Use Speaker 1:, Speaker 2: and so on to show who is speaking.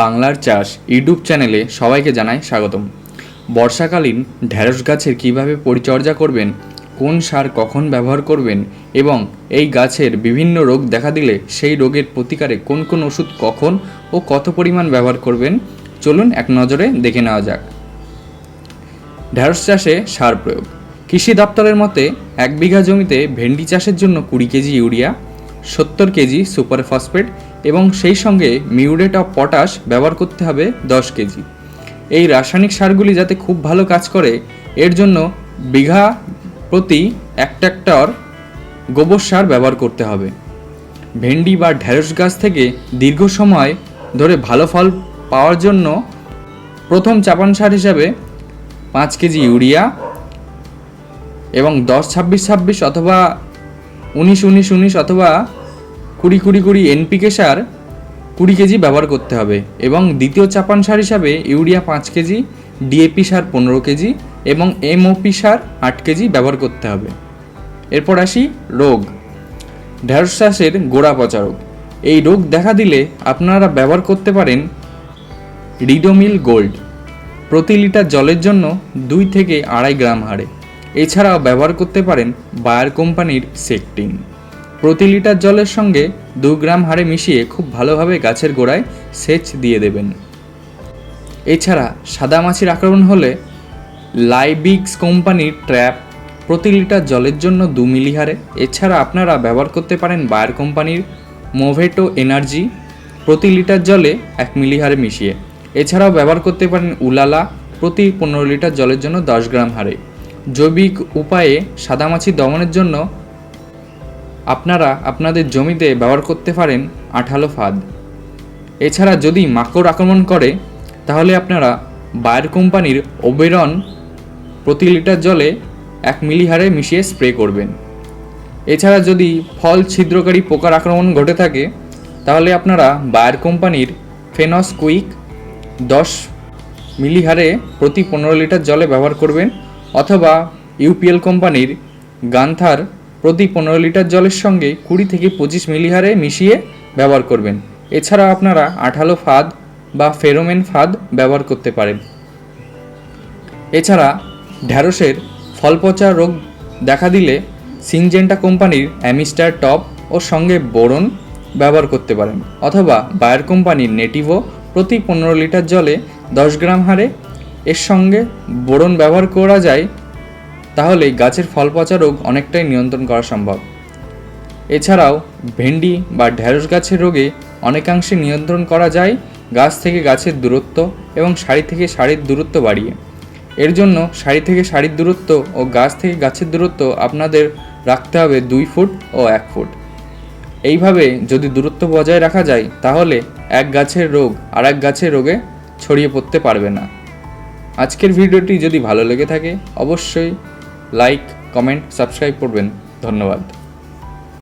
Speaker 1: বাংলার চাষ ইউটিউব চ্যানেলে সবাইকে জানাই স্বাগতম। বর্ষাকালীন ঢ্যাঁড়স গাছের কীভাবে পরিচর্যা করবেন, কোন সার কখন ব্যবহার করবেন এবং এই গাছের বিভিন্ন রোগ দেখা দিলে সেই রোগের প্রতিকারে কোন কোন ওষুধ কখন ও কত পরিমাণ ব্যবহার করবেন, চলুন এক নজরে দেখে নেওয়া যাক। ঢ্যাঁড়স চাষে সার প্রয়োগ। কৃষি দপ্তরের মতে, এক বিঘা জমিতে ভেন্ডি চাষের জন্য কুড়ি কেজি ইউরিয়া, সত্তর কেজি সুপার ফসফেট এবং সেই সঙ্গে মিউরেট অফ পটাশ ব্যবহার করতে হবে দশ কেজি। এই রাসায়নিক সারগুলি যাতে খুব ভালো কাজ করে, এর জন্য বিঘা প্রতি এক ট্রাক্টর গোবর সার ব্যবহার করতে হবে। ভেন্ডি বা ঢ্যাঁড়স গাছ থেকে দীর্ঘ সময় ধরে ভালো ফল পাওয়ার জন্য প্রথম চাপান সার হিসাবে পাঁচ কেজি ইউরিয়া এবং দশ ছাব্বিশ ছাব্বিশ অথবা উনিশ উনিশ উনিশ অথবা কুড়ি কুড়ি কুড়ি এনপিকে সার কুড়ি কেজি ব্যবহার করতে হবে এবং দ্বিতীয় চাপান সার হিসাবে ইউরিয়া পাঁচ কেজি, ডিএপি সার পনেরো কেজি এবং এমওপি সার আট কেজি ব্যবহার করতে হবে। এরপর আসি রোগ। ঢেঁড়স চাষের গোড়া পচা রোগ। এই রোগ দেখা দিলে আপনারা ব্যবহার করতে পারেন রিডোমিল গোল্ড। প্রতি লিটার জলের জন্য দুই থেকে আড়াই গ্রাম হারে। এছাড়াও ব্যবহার করতে পারেন বায়ার কোম্পানির সেকটিন। প্রতি লিটার জলের সঙ্গে দু গ্রাম হারে মিশিয়ে খুব ভালোভাবে গাছের গোড়ায় সেচ দিয়ে দেবেন। এছাড়া সাদা মাছির আক্রমণ হলে লাইবিক্স কোম্পানির ট্র্যাপ প্রতি লিটার জলের জন্য দু মিলি হারে এছাড়া আপনারা ব্যবহার করতে পারেন বায়ার কোম্পানির মোভেটো এনার্জি প্রতি লিটার জলে এক মিলি হারে মিশিয়ে। এছাড়াও ব্যবহার করতে পারেন উলালা প্রতি পনেরো লিটার জলের জন্য দশ গ্রাম হারে জৈবিক উপায়ে সাদামাছি দমনের জন্য আপনারা আপনাদের জমিতে ব্যবহার করতে পারেন আঠালো ফাঁদ। এছাড়া যদি মাকড় আক্রমণ করে, তাহলে আপনারা বায়ার কোম্পানির ওবেরন প্রতি লিটার জলে এক মিলি হারে মিশিয়ে স্প্রে করবেন। এছাড়া যদি ফল ছিদ্রকারী পোকার আক্রমণ ঘটে থাকে, তাহলে আপনারা বায়ার কোম্পানির ফেনস কুইক দশ মিলি হারে প্রতি পনেরো লিটার জলে ব্যবহার করবেন, অথবা ইউপিএল কোম্পানির গান্থার প্রতি পনেরো লিটার জলের সঙ্গে কুড়ি থেকে পঁচিশ মিলিহারে মিশিয়ে ব্যবহার করবেন। এছাড়া আপনারা আঠালো ফাঁদ বা ফেরোমেন ফাঁদ ব্যবহার করতে পারেন। এছাড়া ঢ্যাঁড়সের ফল পচা রোগ দেখা দিলে সিনজেন্টা কোম্পানির অ্যামিস্টার টপ ও সঙ্গে বোরন ব্যবহার করতে পারেন। অথবা বায়ার কোম্পানির নেটিভো প্রতি পনেরো লিটার জলে দশ গ্রাম হারে এর সঙ্গে বোরন ব্যবহার করা যায় তাহলে গাছের ফল পচা রোগ অনেকটাই নিয়ন্ত্রণ করা সম্ভব। এছাড়াও ভেন্ডি বা ঢ্যাঁড়স গাছের রোগে অনেকাংশে নিয়ন্ত্রণ করা যায় গাছ থেকে গাছের দূরত্ব এবং সারি থেকে সারির দূরত্ব বাড়িয়ে। এর জন্য সারি থেকে সারির দূরত্ব ও গাছ থেকে গাছের দূরত্ব আপনাদের রাখতে হবে দুই ফুট ও এক ফুট। এইভাবে যদি দূরত্ব বজায় রাখা যায়, তাহলে এক গাছের রোগ আর এক গাছের রোগে ছড়িয়ে পড়তে পারবে না। আজকের ভিডিওটি যদি ভালো লেগে থাকে, অবশ্যই লাইক কমেন্ট সাবস্ক্রাইব করবেন। ধন্যবাদ।